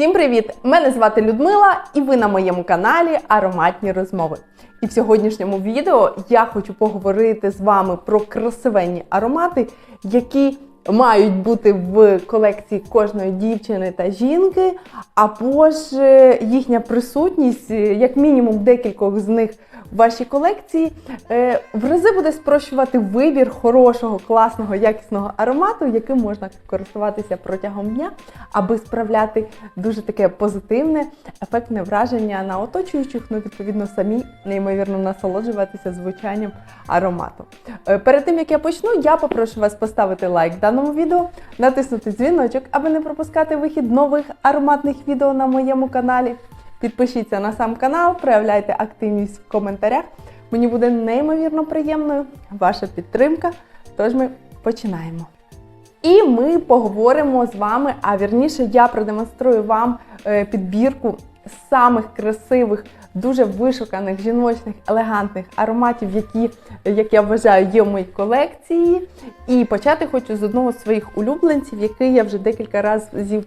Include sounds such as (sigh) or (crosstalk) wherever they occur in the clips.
Всім привіт! Мене звати Людмила, і ви на моєму каналі Ароматні розмови. І в сьогоднішньому відео я хочу поговорити з вами про красивенні аромати, які мають бути в колекції кожної дівчини та жінки, або ж е, їхня присутність, е, як мінімум декількох з них в вашій колекції, е, в рази буде спрощувати вибір хорошого, класного, якісного аромату, яким можна користуватися протягом дня, аби справляти дуже таке позитивне, ефектне враження на оточуючих, ну відповідно самі неймовірно насолоджуватися звучанням аромату. Перед тим як я почну, я попрошу вас поставити лайк даному відео, натиснути дзвіночок, аби не пропускати вихід нових ароматних відео на моєму каналі. Підпишіться на сам канал, проявляйте активність в коментарях. Мені буде неймовірно приємною ваша підтримка. Тож ми починаємо. І ми поговоримо з вами, а вірніше, я продемонструю вам е, підбірку самих красивих, дуже вишуканих, жіночних, елегантних ароматів, які, як я вважаю, є в моїй колекції. І почати хочу з одного з своїх улюбленців, який я вже декілька разів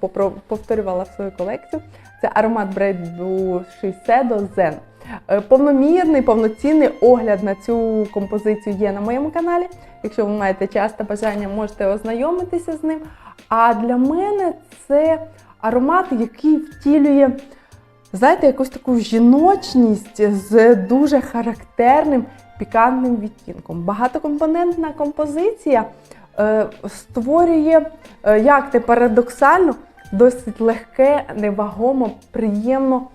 повторювала в свою колекцію. Це аромат бренду Shiseido Zen. Е, Повномірний, повноцінний огляд на цю композицію є на моєму каналі. Якщо ви маєте час та бажання, можете ознайомитися з ним. А для мене це аромат, який втілює, знаєте, якусь таку жіночність з дуже характерним пікантним відтінком. Багатокомпонентна композиція е, створює, е, як не парадоксально, досить легке, невагомо, приємно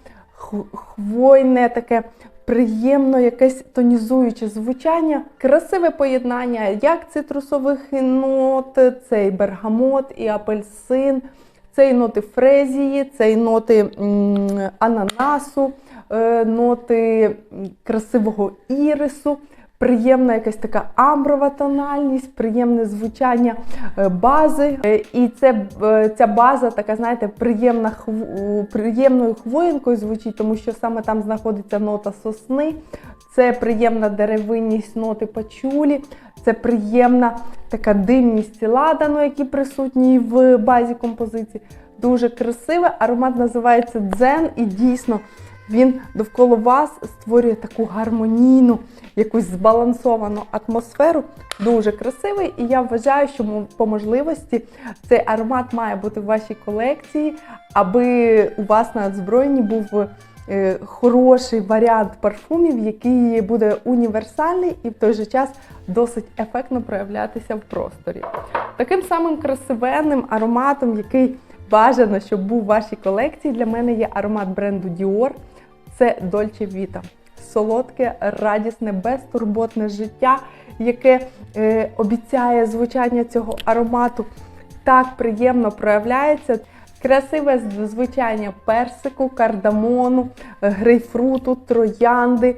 хвойне таке. Приємно якесь тонізуюче звучання, красиве поєднання як цитрусових нот, цей бергамот і апельсин, це і ноти фрезії, це і ноти ананасу, е, ноти красивого ірису, приємна якась така амброва тональність, приємне звучання е, бази. Е, І це, ця база така, знаєте, приємна приємною хвоїнкою звучить, тому що саме там знаходиться нота сосни. Це приємна деревинність ноти пачулі, це приємна така димність ладану, які присутні в базі композиції. Дуже красиве. Аромат називається дзен, і дійсно він довкола вас створює таку гармонійну, якусь збалансовану атмосферу. Дуже красивий. І я вважаю, що по можливості цей аромат має бути в вашій колекції, аби у вас на озброєнні був е, хороший варіант парфумів, який буде універсальний і в той же час досить ефектно проявлятися в просторі. Таким самим красивенним ароматом, який бажано, щоб був в вашій колекції, для мене є аромат бренду Dior. Це Dolce Vita. Солодке, радісне, безтурботне життя, яке е, обіцяє звучання цього аромату так приємно проявляється. Красиве звучання персику, кардамону, грейпфруту, троянди,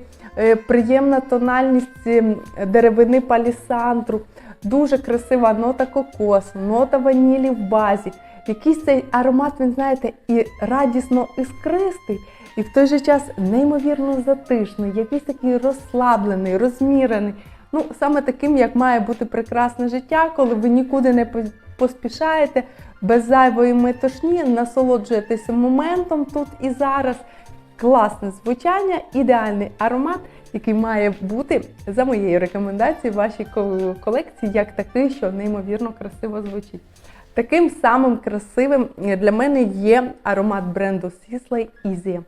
приємна тональність ем, деревини палісандру, дуже красива нота кокосу, нота ванілі в базі. Якийсь цей аромат, він знаєте, і радісно іскристий, і в той же час неймовірно затишний, якийсь такий розслаблений, розмірений. Ну, саме таким, як має бути прекрасне життя, коли ви нікуди не поспішаєте, без зайвої метушні, насолоджуєтеся моментом тут і зараз. Класне звучання, ідеальний аромат, який має бути за моєю рекомендацією в вашій колекції, як такий, що неймовірно красиво звучить. Таким самим красивим для мене є аромат бренду Sisley Easy.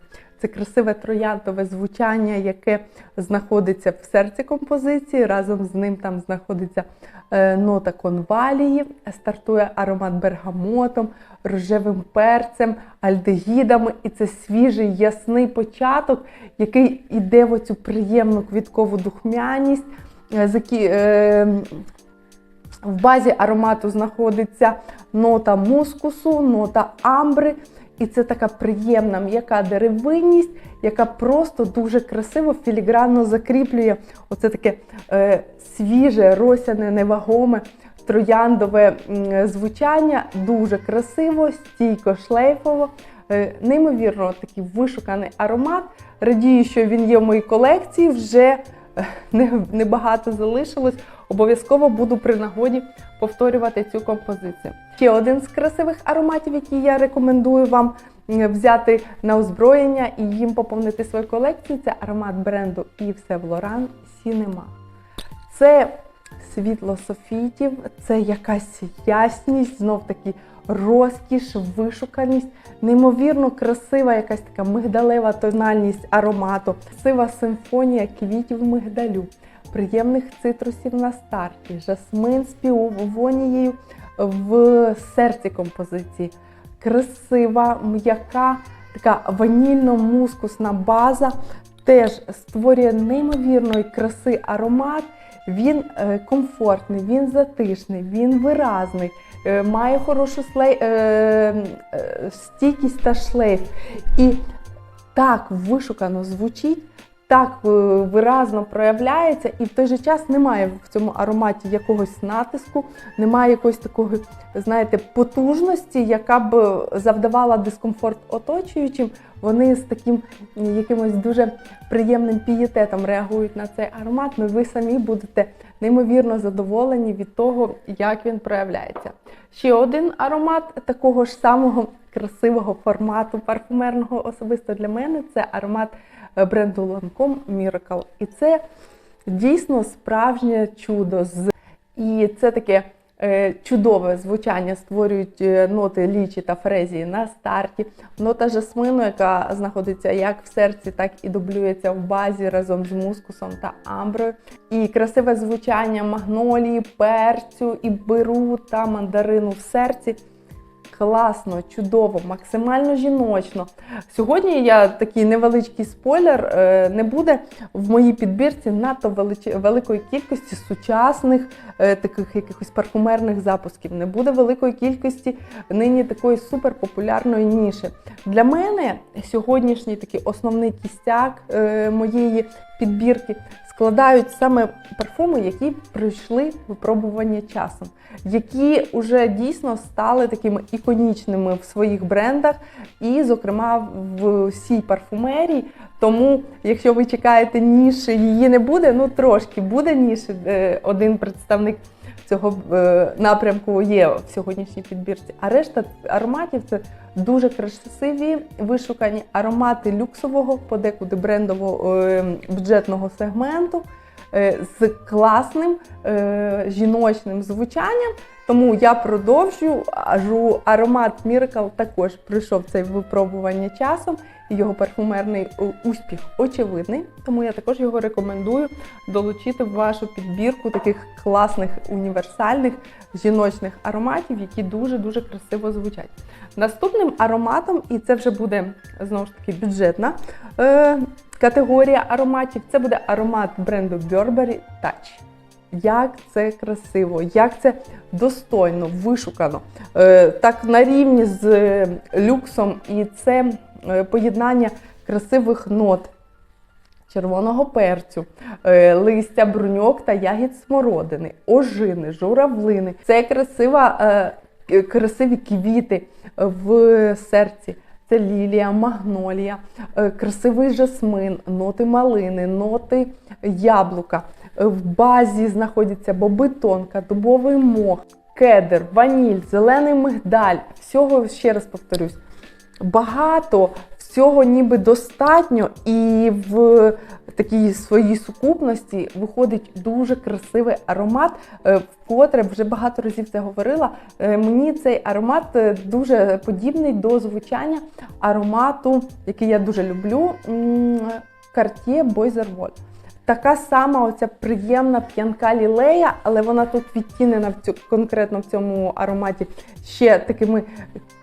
Це красиве троянтове звучання, яке знаходиться в серці композиції. Разом з ним там знаходиться е, нота конвалії, стартує аромат бергамотом, рожевим перцем, альдегідами. І це свіжий ясний початок, який іде в оцю приємну квіткову духмяність. е, е, в базі аромату знаходиться нота мускусу, нота амбри. І це така приємна м'яка деревинність, яка просто дуже красиво філігранно закріплює оце таке е, свіже, росяне, невагоме, трояндове звучання. Дуже красиво, стійко, шлейфово. Е, неймовірно такий вишуканий аромат. Радію, що він є в моїй колекції. Вже е, не- небагато залишилось. Обов'язково буду при нагоді повторювати цю композицію. Ще один з красивих ароматів, який я рекомендую вам взяти на озброєння і їм поповнити свою колекцію. Це аромат бренду Yves Saint Laurent Cinema. Це світло софітів, це якась ясність, знов таки розкіш, вишуканість, неймовірно красива якась така мигдалева тональність аромату, красива симфонія квітів мигдалю, приємних цитрусів на старті, жасмин з піовонією в серці композиції. Красива, м'яка, така ванільно-мускусна база теж створює неймовірної краси аромат. Він е, комфортний, він затишний, він виразний, е, має хорошу слей, е, е, стійкість та шлейф. І так вишукано звучить, так е, виразно проявляється, і в той же час немає в цьому ароматі якогось натиску, немає якоїсь такої, знаєте, потужності, яка б завдавала дискомфорт оточуючим. Вони з таким якимось дуже приємним пієтетом реагують на цей аромат. Ну ви самі будете неймовірно задоволені від того, як він проявляється. Ще один аромат такого ж самого красивого формату парфумерного особисто для мене це аромат е, бренду Lancome Miracle. І це дійсно справжнє чудо. І це таке е, чудове звучання створюють е, ноти лічі та фрезії на старті. Нота жасмину, яка знаходиться як в серці, так і дублюється в базі разом з мускусом та амброю. І красиве звучання магнолії, перцю, і беру та мандарину в серці. Класно, чудово, максимально жіночно. Сьогодні я такий невеличкий спойлер. е, Не буде в моїй підбірці надто велич- великої кількості сучасних е, таких якихось парфумерних запусків. Не буде великої кількості нині такої суперпопулярної ніші. Для мене сьогоднішній такий основний кістяк е, моєї підбірки складають саме парфуми, які пройшли випробування часом, які вже дійсно стали такими іконічними в своїх брендах, і, зокрема, в всій парфумерії. Тому, якщо ви чекаєте ніші, її не буде. Ну трошки буде ніші. Е, Один представник цього е, напрямку є в сьогоднішній підбірці. А решта ароматів це дуже красиві вишукані аромати люксового, подекуди брендового е, бюджетного сегменту е, з класним жіночним звучанням. Тому я продовжую. Ажу аромат Miracle також пройшов це випробування часом. Його парфумерний е, успіх очевидний. Тому я також його рекомендую долучити в вашу підбірку таких класних універсальних жіночних ароматів, які дуже дуже красиво звучать. Наступним ароматом, і це вже буде знову ж таки бюджетна е, категорія ароматів. Це буде аромат бренду Burberry Touch. Як це красиво, як це достойно, вишукано, е, так на рівні з е, люксом, і це поєднання красивих нот. Червоного перцю, е, листя бруньок та ягід смородини, ожини, журавлини. Це красива, е, красиві квіти в серці. Це лілія, магнолія, е, красивий жасмин, ноти малини, ноти яблука. Е, В базі знаходяться боби тонка, дубовий мох, кедр, ваніль, зелений мигдаль. Всього ще раз повторюсь. Багато всього ніби достатньо, і в такій своїй сукупності виходить дуже красивий аромат. е, Вкотре вже багато разів це говорила. Е, Мені цей аромат е, дуже подібний до звучання аромату, який я дуже люблю. Cartier Boys Така сама оця приємна п'янка лілея, але вона тут відтінена в цю, конкретно в цьому ароматі ще такими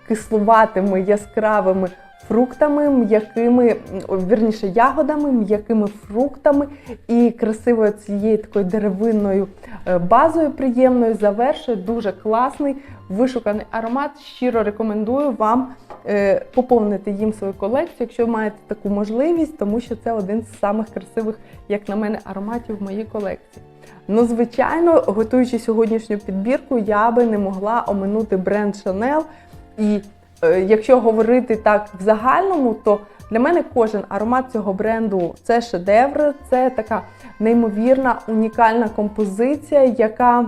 кислуватими, яскравими фруктами, м'якими, вірніше, ягодами, м'якими фруктами і красивою цією такою деревинною е, базою приємною завершує дуже класний вишуканий аромат. Щиро рекомендую вам е, поповнити їм свою колекцію, якщо маєте таку можливість, тому що це один з самих красивих, як на мене, ароматів в моїй колекції. Ну, звичайно, готуючи сьогоднішню підбірку, я би не могла оминути бренд Chanel. І е, якщо говорити так в загальному, то для мене кожен аромат цього бренду це шедевр, це така неймовірна унікальна композиція, яка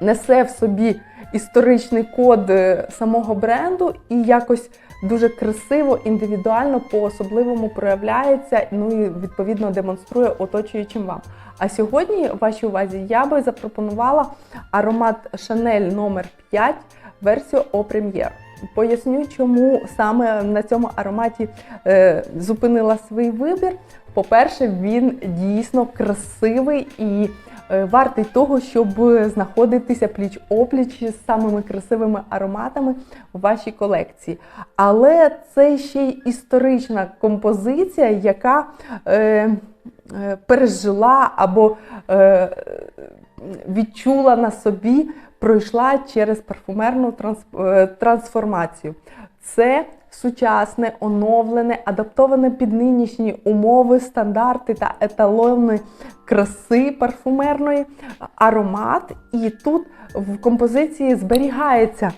несе в собі історичний код е, самого бренду і якось дуже красиво, індивідуально, по-особливому проявляється, ну і відповідно демонструє оточуючим вам. А сьогодні, вашій увазі, я би запропонувала аромат Chanel номер 5 версію О Прем'єр. Поясню, чому саме на цьому ароматі е, зупинила свій вибір. По-перше, він дійсно красивий і е, вартий того, щоб знаходитися пліч опліч з самими красивими ароматами в вашій колекції. Але це ще й історична композиція, яка е, е, пережила або е, відчула на собі, пройшла через парфумерну е, трансформацію. Це сучасне, оновлене, адаптоване під нинішні умови, стандарти та еталони краси парфумерної аромат. І тут в композиції зберігається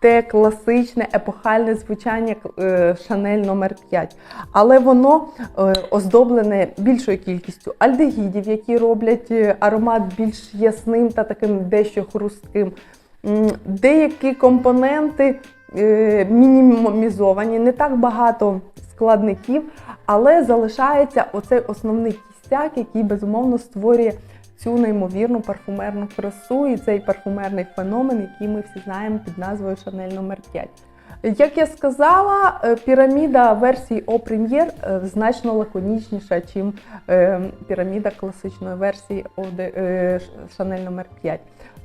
те класичне епохальне звучання е, Шанель номер 5 але воно е, оздоблене більшою кількістю альдегідів, які роблять е, аромат більш ясним та таким дещо хрустким. Деякі компоненти мінімізовані, не так багато складників, але залишається оцей основний кістяк, який безумовно створює цю неймовірну парфумерну красу і цей парфумерний феномен, який ми всі знаємо під назвою Шанель номер 5 Як я сказала, е, піраміда версії О Прем'єр е, значно лаконічніша, ніж піраміда класичної версії Шанель номер 5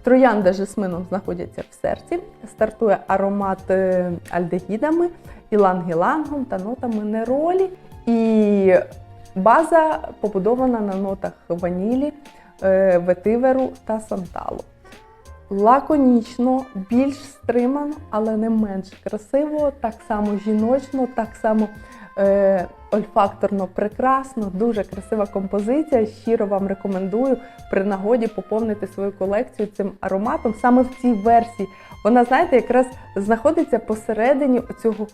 Троянда з жасмином знаходяться в серці, стартує аромат е, альдегідами, іланг-ілангом та нотами неролі. І база побудована на нотах ванілі, е, ветиверу та санталу. Лаконічно, більш стримано, але не менш красиво, так само жіночно, так само е, ольфакторно прекрасно, дуже красива композиція. Щиро вам рекомендую при нагоді поповнити свою колекцію цим ароматом. Саме в цій версії вона, знаєте, якраз знаходиться посередині цього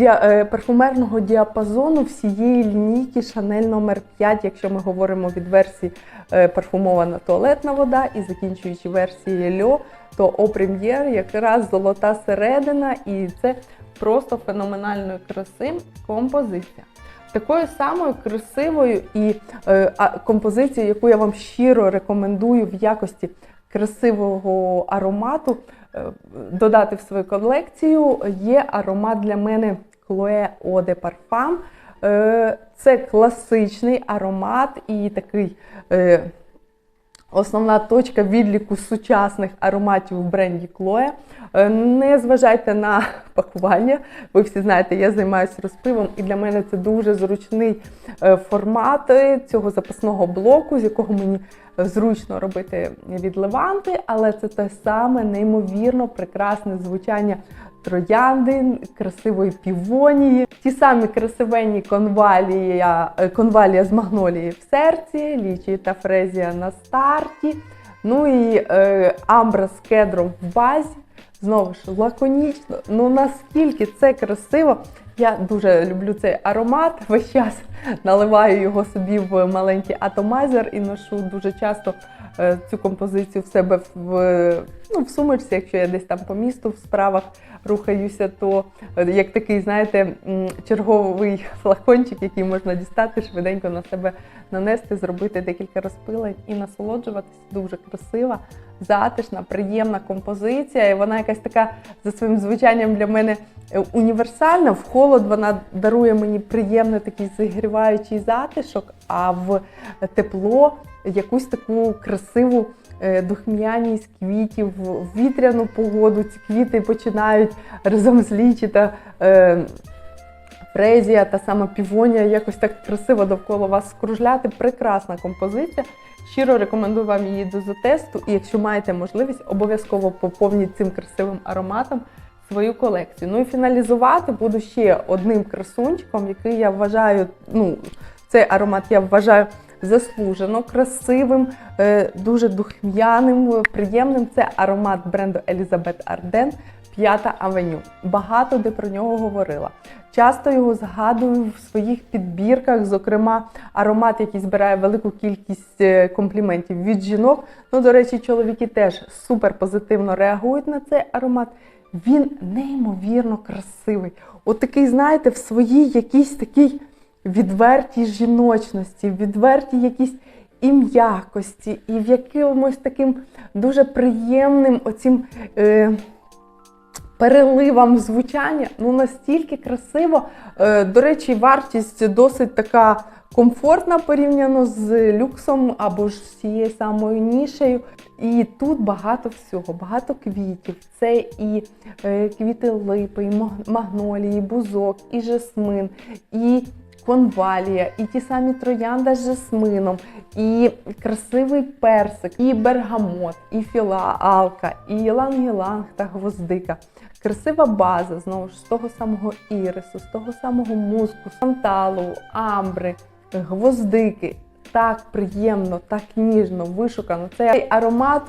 е, парфумерного діапазону всієї лінійки Chanel номер 5 якщо ми говоримо від версії е, парфумована туалетна вода і закінчуючи версією Льо, то О Прем'єр якраз золота середина, і це просто феноменальної краси композиція. Такою самою красивою і е, композицією, яку я вам щиро рекомендую в якості красивого аромату е, додати в свою колекцію, є аромат для мене Chloé Eau de Parfum. Е, Це класичний аромат і такий. е, Основна точка відліку сучасних ароматів в бренді Chloe. Е, Не зважайте на (laughs) пакування. Ви всі знаєте, я займаюся розпивом, і для мене це дуже зручний е, формат цього запасного блоку, з якого мені зручно робити відливанти, але це те саме неймовірно прекрасне звучання троянди, красивої півонії, ті самі красивенні конвалія, е, конвалія з магнолії в серці, лічі та фрезія на старті. Ну і е, амбра з кедром в базі. Знову ж лаконічно. Ну наскільки це красиво. Я дуже люблю цей аромат. Весь час наливаю його собі в маленький атомайзер і ношу дуже часто цю композицію в себе в, ну, в сумочці, якщо я десь там по місту в справах рухаюся, то е, як такий, знаєте, черговий флакончик, який можна дістати, швиденько на себе нанести, зробити декілька розпилень і насолоджуватись. Дуже красива, затишна, приємна композиція. І вона якась така за своїм звучанням для мене е, універсальна. В холод вона дарує мені приємний такий зігріваючий затишок, а в тепло якусь таку красиву е, духмяність квітів, в вітряну погоду. Ці квіти починають разом з лічі та е, фрезія та сама півонія якось так красиво довкола вас скружляти. Прекрасна композиція. Щиро рекомендую вам її до затесту. І якщо маєте можливість, обов'язково поповніть цим красивим ароматом свою колекцію. Ну і фіналізувати буду ще одним красунчиком, який я вважаю, ну, цей аромат я вважаю заслужено, красивим, е, дуже духм'яним, приємним. Це аромат бренду Елізабет Арден. П'ята авеню. Багато де про нього говорила. Часто його згадую в своїх підбірках, зокрема, аромат, який збирає велику кількість е, компліментів від жінок. Ну, до речі, чоловіки теж супер позитивно реагують на цей аромат. Він неймовірно красивий. от такий, знаєте, в своїй якійсь такій відвертій жіночності, відвертій якійсь і м'якості, і в якомусь таким дуже приємним оцім. Е, переливам звучання, ну настільки красиво. Е, До речі, вартість досить така комфортна порівняно з люксом або ж з цією самою нішею. І тут багато всього, багато квітів. Це і е, квіти липи, і магнолії, і бузок, і жасмин, і конвалія, і ті самі троянда з жасмином, і красивий персик, і бергамот, і філаалка, і іланг-іланг та гвоздика. Красива база, знову ж з того самого ірису, з того самого муску, санталу, амбри, гвоздики. Так приємно, так ніжно, вишукано. Цей аромат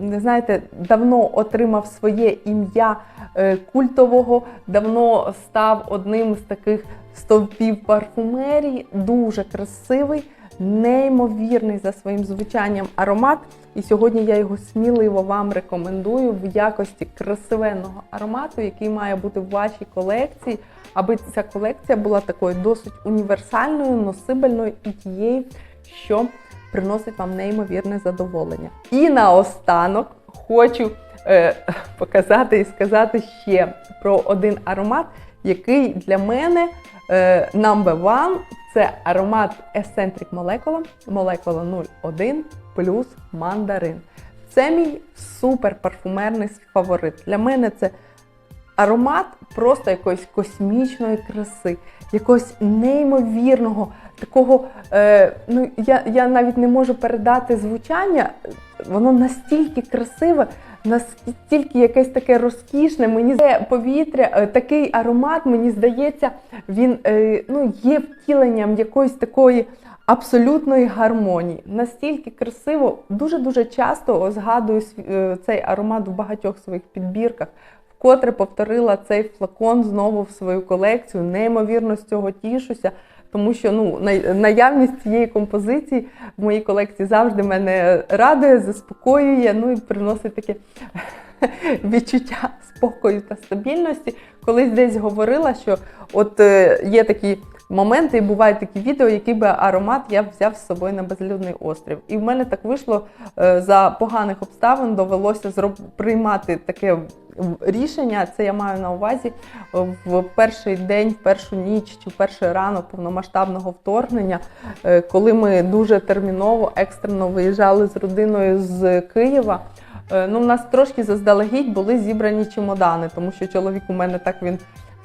не знаєте, давно отримав своє ім'я е, культового, давно став одним з таких стовпів парфумерії. Дуже красивий, неймовірний за своїм звучанням аромат. І сьогодні я його сміливо вам рекомендую в якості красивенного аромату, який має бути в вашій колекції, аби ця колекція була такою досить універсальною, носибельною і тією, що приносить вам неймовірне задоволення. І наостанок хочу е, (laughs) показати і сказати ще про один аромат, який для мене е, number one – це аромат Eccentric Molecula, Molecula 01 плюс мандарин. Це мій супер парфумерний фаворит. Для мене це аромат просто якоїсь космічної краси, якогось неймовірного, такого. Е, ну, я, я навіть не можу передати звучання. Воно настільки красиве, настільки якесь таке розкішне. Мені це повітря, е, такий аромат, мені здається, він е, ну, є втіленням якоїсь такої абсолютної гармонії. Настільки красиво, дуже-дуже часто згадую е, цей аромат в багатьох своїх підбірках. Вкотре повторила цей флакон знову в свою колекцію. Неймовірно з цього тішуся, тому що ну, наявність цієї композиції в моїй колекції завжди мене радує, заспокоює, ну і приносить таке (laughs) відчуття спокою та стабільності. Колись десь говорила, що от е, є такі моменти, і бувають такі відео, який би аромат я взяв з собою на безлюдний острів. І в мене так вийшло е, за поганих обставин, довелося приймати таке рішення. Це я маю на увазі в перший день, в першу ніч чи в перший ранок повномасштабного вторгнення, е, коли ми дуже терміново, екстрено виїжджали з родиною з Києва. Е, Ну, у нас трошки заздалегідь були зібрані чемодани, тому що чоловік у мене так він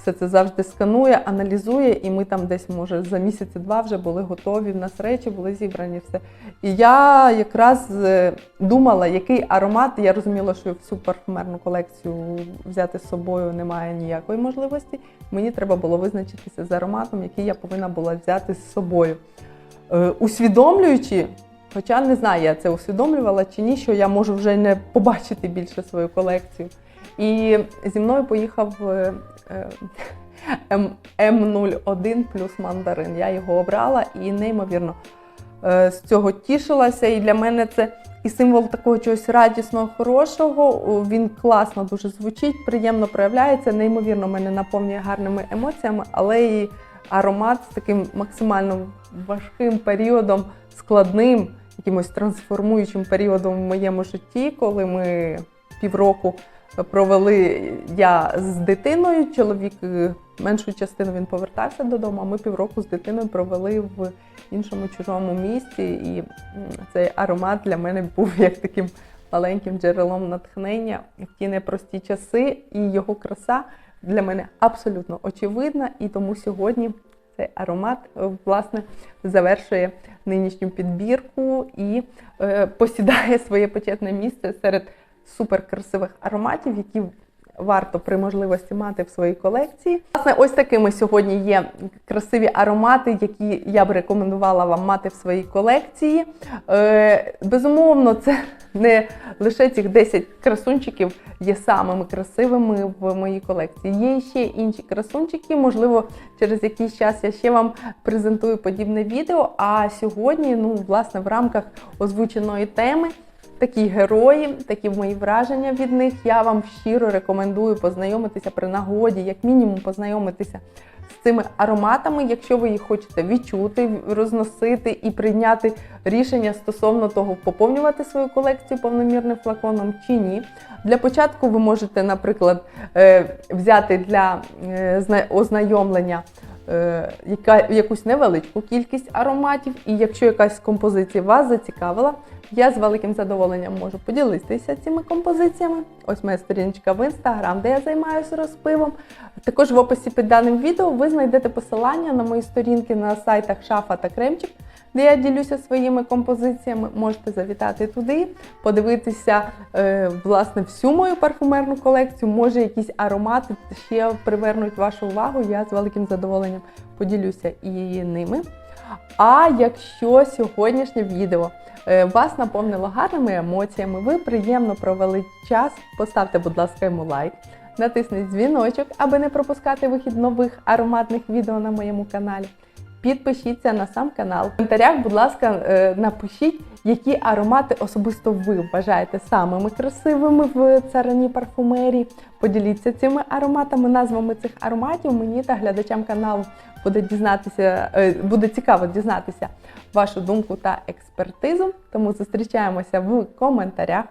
все це завжди сканує, аналізує, і ми там десь, може, за місяці два вже були готові. В нас речі були зібрані все. І я якраз е, думала, який аромат. Я розуміла, що всю парфумерну колекцію взяти з собою немає ніякої можливості. Мені треба було визначитися з ароматом, який я повинна була взяти з собою. Е, Усвідомлюючи, хоча не знаю, я це усвідомлювала чи ні, що я можу вже не побачити більше свою колекцію. І зі мною поїхав е, е, (laughs) М- М01 плюс мандарин. Я його обрала і неймовірно е, з цього тішилася. І для мене це і символ такого чогось радісного, хорошого. Він класно дуже звучить, приємно проявляється, неймовірно мене наповнює гарними емоціями, але і аромат з таким максимально важким періодом, складним, якимось трансформуючим періодом в моєму житті, коли ми півроку провели я з дитиною. Чоловік е, меншу частину він повертався додому, а ми півроку з дитиною провели в іншому чужому місті. І цей аромат для мене був (laughs) як таким маленьким джерелом натхнення в ті непрості часи, і його краса для мене абсолютно очевидна. І тому сьогодні цей аромат е, власне завершує нинішню підбірку і е, посідає своє почетне місце серед суперкрасивих ароматів, які варто при можливості мати в своїй колекції. Власне, ось такими сьогодні є красиві аромати, які я б рекомендувала вам мати в своїй колекції. Е, безумовно, це не лише цих 10 красунчиків є самими красивими в моїй колекції. Є ще інші красунчики, можливо, через якийсь час я ще вам презентую подібне відео. А сьогодні, ну, власне, в рамках озвученої теми такі герої, такі мої враження від них. Я вам щиро рекомендую познайомитися при нагоді, як мінімум познайомитися з цими ароматами, якщо ви їх хочете відчути, розносити і прийняти рішення стосовно того, поповнювати свою колекцію повномірним флаконом чи ні. Для початку ви можете, наприклад, е, взяти для е, ознайомлення яка, якусь невеличку кількість ароматів, і якщо якась композиція вас зацікавила, я з великим задоволенням можу поділитися цими композиціями. Ось моя сторіночка в інстаграм, де я займаюся розпивом. Також в описі під даним відео ви знайдете посилання на мої сторінки на сайтах Шафа та Кремчик, де я ділюся своїми композиціями. Можете завітати туди, подивитися е, власне всю мою парфумерну колекцію. Може, якісь аромати ще привернуть вашу увагу. Я з великим задоволенням поділюся і ними. А якщо сьогоднішнє відео е, вас наповнило гарними емоціями, ви приємно провели час, поставте, будь ласка, йому лайк. Натисніть дзвіночок, аби не пропускати вихід нових ароматних відео на моєму каналі. Підпишіться на сам канал. В коментарях, будь ласка, е, напишіть, які аромати особисто ви вважаєте самими красивими в царині парфумерії. Поділіться цими ароматами, назвами цих ароматів. Мені та глядачам каналу буде дізнатися, е, буде цікаво дізнатися вашу думку та експертизу. Тому зустрічаємося в коментарях.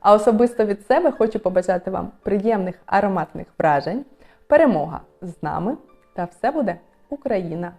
А особисто від себе хочу побажати вам приємних ароматних вражень, перемога з нами та все буде Україна!